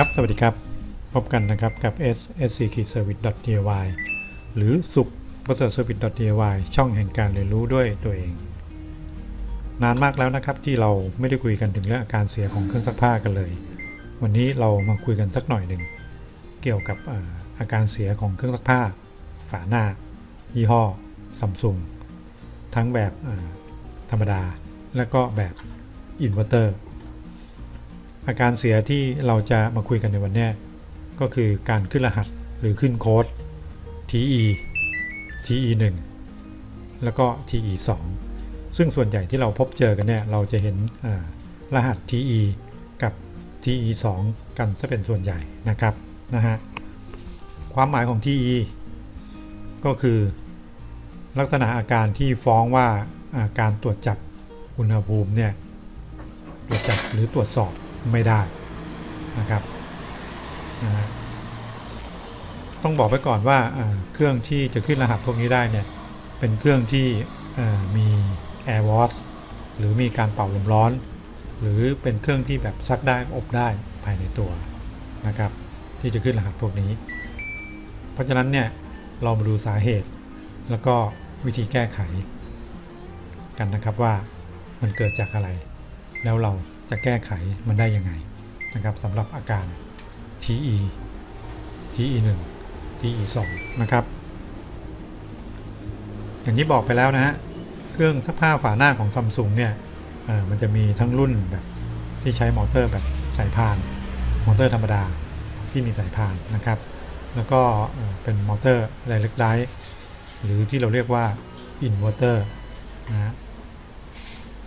ครับ สวัสดีครับ พบกันนะครับกับ SSC Service DIY หรือสุขประเสริฐ Service DIY ช่องแห่งการเรียนรู้ด้วยตัวเอง นานมากแล้วนะครับที่เราไม่ได้คุยกันถึงเรื่องอาการเสียของเครื่องซักผ้ากันเลย วันนี้เรามาคุยกันสักหน่อยหนึ่งเกี่ยวกับอาการเสียของเครื่องซักผ้า ฝาหน้า ยี่ห้อซัมซุงทั้งแบบธรรมดา และก็แบบอินเวอร์เตอร์ อาการเสียที่เราจะมาคุยกันในวันนี้ก็คือการขึ้นรหัสหรือขึ้นโค้ด TE TE 1แล้วก็ TE 2ซึ่งส่วนใหญ่ที่เราพบเจอกันเนี่ยเราจะเห็นรหัส TE กับ TE 2กันจะเป็นส่วนใหญ่นะครับนะฮะความหมายของ TE ก็คือลักษณะอาการที่ฟ้องว่าอ่าการตรวจจับอุณหภูมิเนี่ยตรวจจับหรือตรวจสอบ ไม่ได้นะครับนะฮะต้องบอกไว้ก่อนว่าเครื่องที่จะขึ้นรหัสพวกนี้ได้เนี่ยเป็นเครื่องที่มี Air w a s หรือมีการเป่าลมร้อน หรือเป็นเครื่องที่แบบซักได้อบได้ภายในตัวนะครับ ที่จะขึ้นรหัสพวกนี้ เพราะฉะนั้นเนี่ยเรามาดูสาเหตุ แล้วก็วิธีแก้ไข กันนะครับว่ามันเกิดจากอะไร แล้วเรา จะแก้ไขมันได้ยังไงนะครับสำหรับอาการ TE TE 1 TE 2นะครับ อย่างที่บอกไปแล้วนะฮะ เครื่องซักผ้าฝาหน้าของซัมซุงเนี่ยมันจะมีทั้งรุ่นแบบที่ใช้มอเตอร์แบบสายพาน มอเตอร์ธรรมดาที่มีสายพานนะครับ แล้วก็เป็นมอเตอร์ไดเรกไดหรือที่เราเรียกว่าอินเวอร์เตอร์นะฮะ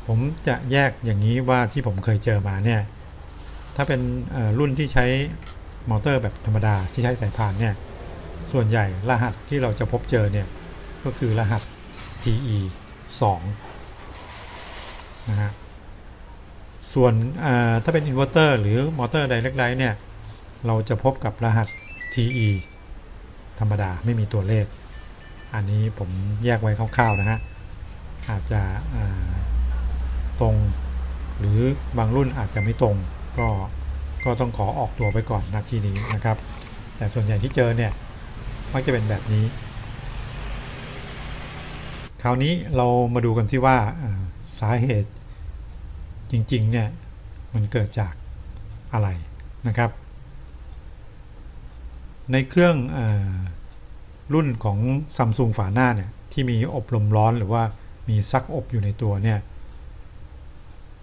ผมจะแยกอย่างนี้ว่าที่ผมเคยเจอมาเนี่ย ถ้าเป็นรุ่นที่ใช้มอเตอร์แบบธรรมดาที่ใช้สายพานเนี่ย ส่วนใหญ่รหัสที่เราจะพบเจอเนี่ย ก็คือรหัส TE 2นะฮะ ส่วนถ้าเป็นอินเวอร์เตอร์หรือมอเตอร์ไดเรกไดเนี่ย เราจะพบกับรหัส TE ธรรมดาไม่มีตัวเลข อันนี้ผมแยกไว้คร่าวๆนะฮะ อาจจะ ตรง หรือบางรุ่นอาจจะไม่ตรง ก็ก็ต้องขอออกตัวไปก่อนนะที่นี้นะครับ แต่ส่วนใหญ่ที่เจอเนี่ยมักจะเป็นแบบนี้ คราวนี้เรามาดูกันซิว่าสาเหตุจริงๆเนี่ยมันเกิดจากอะไรนะครับ ในเครื่องอรุ่นของซัมซุงฝาหน้าเนี่ยที่มีอบลมร้อนหรือว่ามีซักอบอยู่ในตัวเนี่ย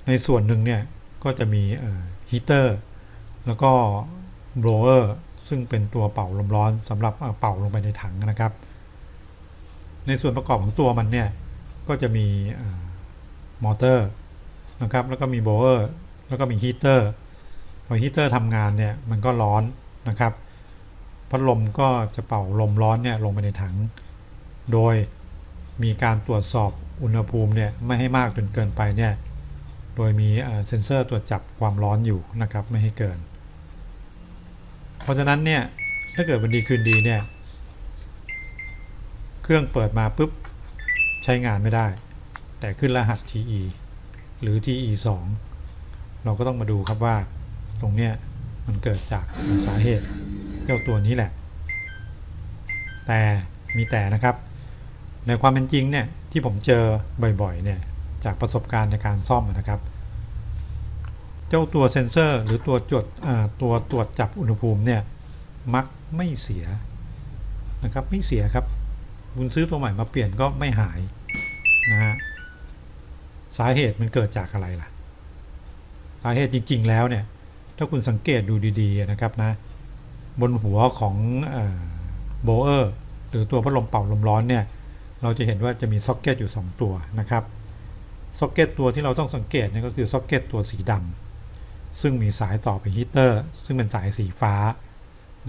ในส่วนหนึ่งเนี่ยก็จะมีฮีเตอร์แล้วก็โบรเออร์ซึ่งเป็นตัวเป่าลมร้อนสำหรับเป่าลงไปในถังนะครับ ในส่วนประกอบของตัวมันเนี่ยก็จะมีมอเตอร์นะครับแล้วก็มีโบรเออร์แล้วก็มีฮีเตอร์พอฮีเตอร์ทำงานเนี่ยมันก็ร้อนนะครับพัดลมก็จะเป่าลมร้อนเนี่ยลงไปในถัง โดยมีการตรวจสอบอุณหภูมิเนี่ยไม่ให้มากจนเกินไปเนี่ย โดยมีเอ่อเซ็นเซอร์ตรวจจับความร้อนอยู่นะครับไม่ให้เกิน เพราะฉะนั้นเนี่ยถ้าเกิดวันดีคืนดีเนี่ยเครื่องเปิดมาปุ๊บใช้งานไม่ได้ แต่ขึ้นรหัส TE หรือ TE 2เราก็ต้องมาดูครับว่าตรงเนี้ยมันเกิดจากสาเหตุเจ้าตัวนี้แหละ แต่มีแต่นะครับ ในความเป็นจริงเนี่ยที่ผมเจอบ่อยๆเนี่ย จากประสบการณ์ในการซ่อมนะครับ เจ้าตัวเซ็นเซอร์หรือตัวจดตัวตรวจจับอุณหภูมิเนี่ยมักไม่เสียนะครับไม่เสียครับ คุณซื้อตัวใหม่มาเปลี่ยนก็ไม่หายนะฮะสาเหตุมันเกิดจากอะไรล่ะ สาเหตุจริง ๆ แล้วเนี่ย ถ้าคุณสังเกตดูดีๆนะครับนะ บนหัวของโบเออร์หรือตัวพัดลมเป่าลมร้อนเนี่ย เราจะเห็นว่าจะมีซ็อกเก็ตอยู่ 2 ตัวนะครับ ซ็อกเก็ตตัวที่เราต้องสังเกตเนี่ยก็คือซ็อกเก็ตตัวสีดำซึ่งมีสายต่อไปฮีเตอร์ ซึ่งเป็นสายสีฟ้า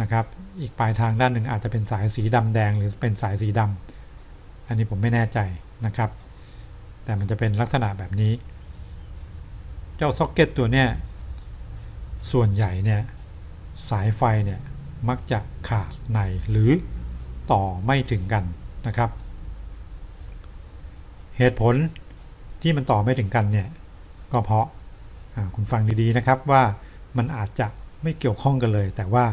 นะครับ อีกปลายทางด้านหนึ่งอาจจะเป็นสายสีดำแดงหรือเป็นสายสีดำอันนี้ผมไม่แน่ใจนะครับ แต่มันจะเป็นลักษณะแบบนี้ เจ้าซ็อกเก็ตตัวเนี้ยส่วนใหญ่เนี่ยสายไฟเนี่ยมักจะขาดในหรือต่อไม่ถึงกันนะครับ เหตุผล ที่มันต่อไม่ถึงกันเนี่ยก็เพราะคุณฟังดีๆนะครับว่ามันอาจจะไม่เกี่ยวข้องกันเลย แต่ว่า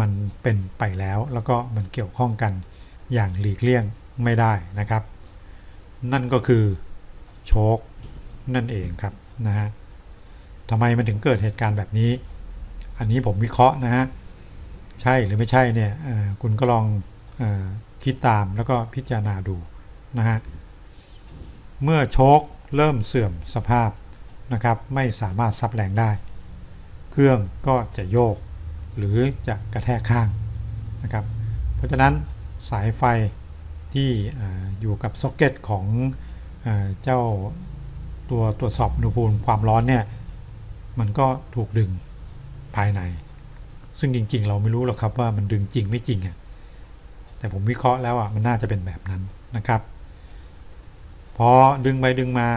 มันเป็นไปแล้วแล้วก็มันเกี่ยวข้องกันอย่างหลีกเลี่ยงไม่ได้นะครับ นั่นก็คือโชคนั่นเองครับนะฮะทำไมมันถึงเกิดเหตุการณ์แบบนี้ อันนี้ผมวิเคราะห์นะฮะใช่หรือไม่ใช่เนี่ยคุณก็ลองอคิดตามแล้วก็พิจารณาดูนะฮะเมื่อโชค เริ่มเสื่อมสภาพนะครับไม่สามารถซับแรงได้ เครื่องก็จะโยก หรือจะกระแทกข้างนะครับเพราะฉะนั้นสายไฟที่ออยู่กับซ็อกเก็ตของอเจ้าตัวตรวจสอบอุณหภูมิความร้อนเนี่ยมันก็ถูกดึงภายใน ซึ่งจริงๆ เราไม่รู้หรอกครับว่ามันดึงจริงไม่จริงอะแต่ผมวิเคราะห์แล้วอะมันน่าจะเป็นแบบนั้นนะครับ พอดึงไปดึงมา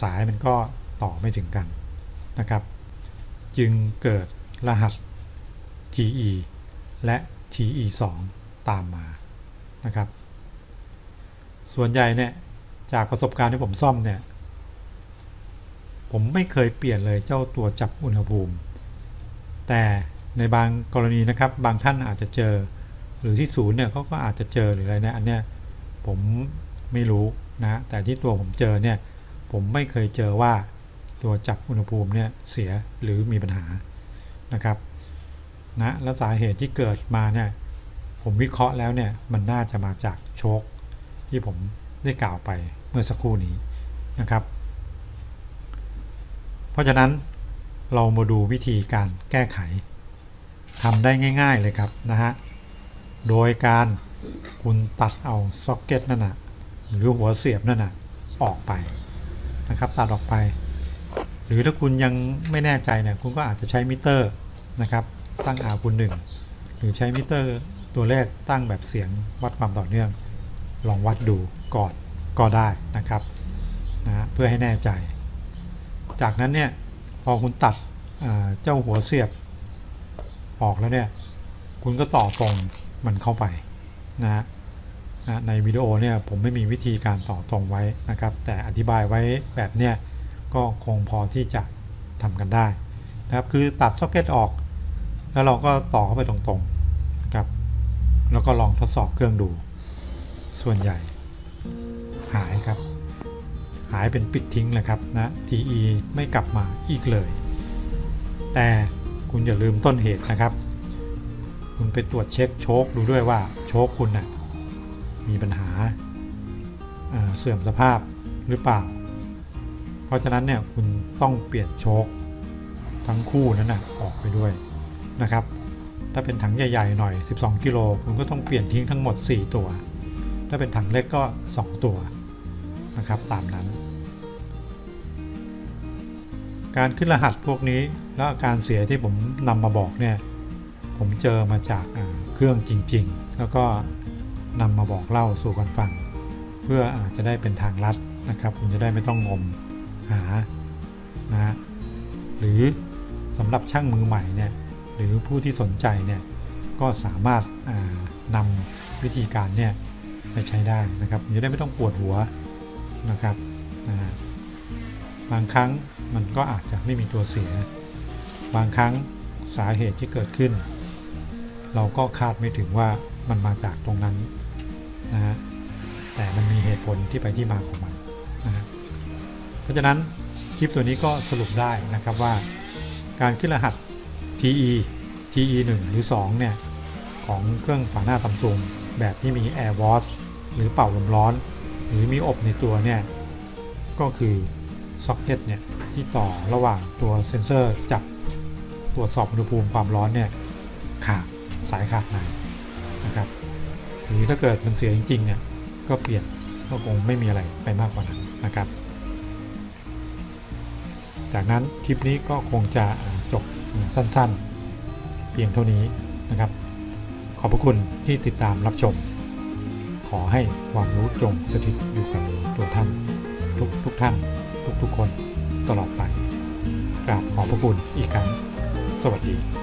สายมันก็ต่อไม่ถึงกันนะครับ จึงเกิดรหัส TE และ TE2 ตามมานะครับ ส่วนใหญ่เนี่ยจากประสบการณ์ที่ผมซ่อมเนี่ย ผมไม่เคยเปลี่ยนเลยเจ้าตัวจับอุณหภูมิ แต่ในบางกรณีนะครับ บางท่านอาจจะเจอ หรือที่ศูนย์เนี่ยเขาก็อาจจะเจอหรืออะไรเนี่ยอันเนี้ยผมไม่รู้ นะแต่ที่ตัวผมเจอเนี่ยผมไม่เคยเจอว่าตัวจับอุณหภูมิเนี่ยเสียหรือมีปัญหานะครับนะและสาเหตุที่เกิดมาเนี่ยผมวิเคราะห์แล้วเนี่ยมันน่าจะมาจากโชคที่ผมได้กล่าวไปเมื่อสักครู่นี้นะครับ เพราะฉะนั้นเรามาดูวิธีการแก้ไขทำได้ง่าย ๆเลยครับนะฮะโดยการคุณตัดเอาซ็อกเก็ตนั่นนะ หรือหัวเสียบนั่นนะออกไปนะครับตัดออกไป หรือถ้าคุณยังไม่แน่ใจเนี่ยคุณก็อาจจะใช้มิเตอร์นะครับตั้ง R คูณหนึ่งหรือใช้มิเตอร์ตัวเลขตั้งแบบเสียงวัดความต่อเนื่อง ลองวัดดูก่อนก็ได้นะครับนะเพื่อให้แน่ใจ จากนั้นเนี่ยพอคุณตัดเจ้าหัวเสียบออกแล้วเนี่ยคุณก็ต่อตรงมันเข้าไปนะฮะนะ ในวิดีโอเนี่ยผมไม่มีวิธีการต่อตรงไว้นะครับ แต่อธิบายไว้แบบเนี้ยก็คงพอที่จะทำกันได้นะครับคือตัดซ็อกเก็ตออก แล้วเราก็ต่อเข้าไปตรงๆนะครับแล้วก็ลองทดสอบเครื่องดู ส่วนใหญ่ หายครับ หายเป็นปิดทิ้งเลยครับนะ TE ไม่กลับมาอีกเลย แต่คุณอย่าลืมต้นเหตุนะครับ คุณไปตรวจเช็คโชคดูด้วยว่าโชคคุณนะ่ะ มีปัญหาเสื่อมสภาพหรือเปล่า เพราะฉะนั้นเนี่ยคุณต้องเปลี่ยนโชคทั้งคู่นั้นนะออกไปด้วยนะครับ ถ้าเป็นถังใหญ่ๆหน่อย 12 กิโลคุณก็ต้องเปลี่ยนทิ้งทั้งหมด 4 ตัว ถ้าเป็นถังเล็กก็ 2 ตัวนะครับตามนั้น การขึ้นรหัสพวกนี้แล้วอาการเสียที่ผมนำมาบอกเนี่ยผมเจอมาจากเครื่องจริง ๆ แล้วก็ นำมาบอกเล่าสู่กันฟัง เพื่ออาจจะได้เป็นทางลัดนะครับ คุณจะได้ไม่ต้องงมหานะหรือสำหรับช่างมือใหม่เนี่ยหรือผู้ที่สนใจเนี่ยก็สามารถานำวิธีการเนี่ยไปใช้ได้นะครับจะได้ไม่ต้องปวดหัวนะครับนะบางครั้งมันก็อาจจะไม่มีตัวเสีย บางครั้งสาเหตุที่เกิดขึ้น เราก็คาดไม่ถึงว่ามันมาจากตรงนั้น นะฮะแต่มันมีเหตุผลที่ไปที่มาของมันนะฮะเพราะฉะนั้นคลิปตัวนี้ก็สรุปได้นะครับว่า การขึ้นรหัส TE TE 1 หรือ 2 เนี่ย ของเครื่องฝาหน้าซัมซุงแบบที่มี Air w a s หรือเป่าลมร้อน หรือมีอบในตัวเนี่ย ก็คือซ็อกเก็ตเนี่ยที่ต่อระหว่างตัวเซนเซอร์จับตรวจสอบอุณหภูมิความร้อนเนี่ยขาดสายขาดในนะครับ หรือถ้าเกิดมันเสียจริงๆเนี่ยก็เปลี่ยนก็คงไม่มีอะไรไปมากกว่านั้นนะครับ จากนั้นคลิปนี้ก็คงจะจบสั้นๆ เพียงเท่านี้นะครับ ขอบพระคุณที่ติดตามรับชม ขอให้ความรู้จงสถิตอยู่กับตัวท่านทุกทุกท่าน ทุกทุกคนตลอดไปกราบขอบพระคุณอีกครั้ง สวัสดี